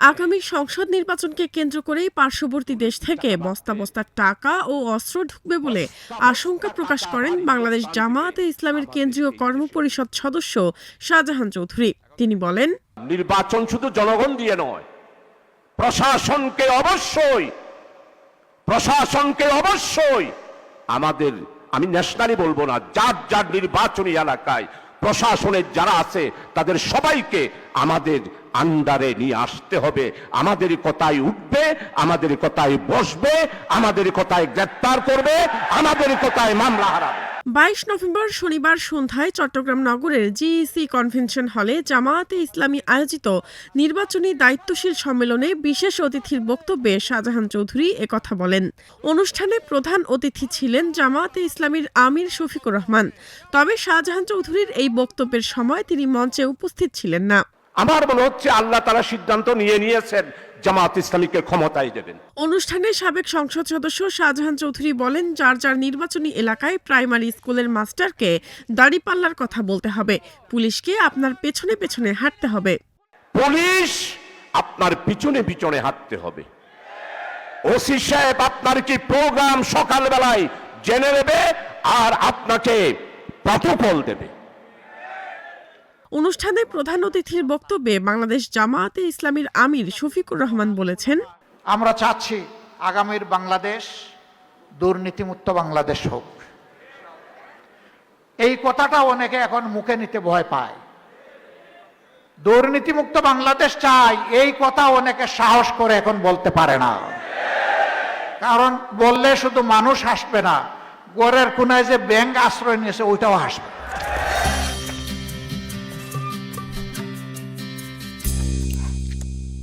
আগামী সংসদ নির্বাচনকে কেন্দ্র করেই পার্শ্ববর্তী দেশ থেকে বস্তা বস্তা টাকা ও অস্ত্র ঢুকবে বলে আশঙ্কা প্রকাশ করেন বাংলাদেশ জামায়াতে ইসলামের কেন্দ্রীয় কর্মপরিষদ সদস্য শাহজাহান চৌধুরী। তিনি বলেন নির্বাচন শুধু জনগণ দিয়ে নয় প্রশাসনকে অবশ্যই প্রশাসনকে অবশ্যই আমাদের আমি ন্যাশনালি বলব না যার যার নির্বাচনী এলাকায় প্রশাসনের যারা আছে, তাদের সবাইকে আমাদের আন্ডারে নিয়ে আসতে হবে। আমাদের কথায় উঠবে, আমাদের কথায় বসবে, আমাদের কথায় গ্রেপ্তার করবে, আমাদের কথায় মামলা হারাবে। বাইশ নভেম্বর শনিবার সন্ধ্যায় চট্টগ্রাম নগরের জিইসি কনভেনশন হলে জামায়াতে ইসলামী আয়োজিত নির্বাচনী দায়িত্বশীল সম্মেলনে বিশেষ অতিথির বক্তব্যে শাহজাহান চৌধুরী একথা বলেন। অনুষ্ঠানে প্রধান অতিথি ছিলেন জামায়াতে ইসলামীর আমির শফিকুর রহমান। তবে শাহজাহান চৌধুরীর এই বক্তব্যের সময় তিনি মঞ্চে উপস্থিত ছিলেন না। আমার মনে হচ্ছে আল্লাহ তারা সিদ্ধান্ত নিয়ে নিয়েছেন জামাত ইসলামীকে ক্ষমতায় দেবেন। অনুষ্ঠানে সাবেক সংসদ সদস্য শাহজাহান চৌধুরী বলেন যার যার নির্বাচনী এলাকায় প্রাইমারি স্কুলের মাস্টারকে দাড়িপাল্লার কথা বলতে হবে। পুলিশকে আপনার পেছনে পেছনে হাঁটতে হবে। পুলিশ আপনার পিছনে পিছনে হাঁটতে হবে। ওসি সাহেব আপনার কি প্রোগ্রাম সকালবেলায় জেনে নেবে আর আপনাকে প্রটোকল দেবে? অনুষ্ঠানে প্রধান অতিথির বক্তব্যে বাংলাদেশ জামায়াতে ইসলামীর আমির শফিকুর রহমান বলেছেন, আমরা চাচ্ছি আগামীর বাংলাদেশ দুর্নীতিমুক্ত বাংলাদেশ হোক। এই কথাটা অনেকে এখন মুখে নিতে ভয় পায়। দুর্নীতিমুক্ত বাংলাদেশ চাই, এই কথা অনেকে সাহস করে এখন বলতে পারে না। কারণ বললে শুধু মানুষ হাসবে না, গড়ের কোনায় যে ব্যাংক আশ্রয় নিয়েছে, ওইটাও হাসবে।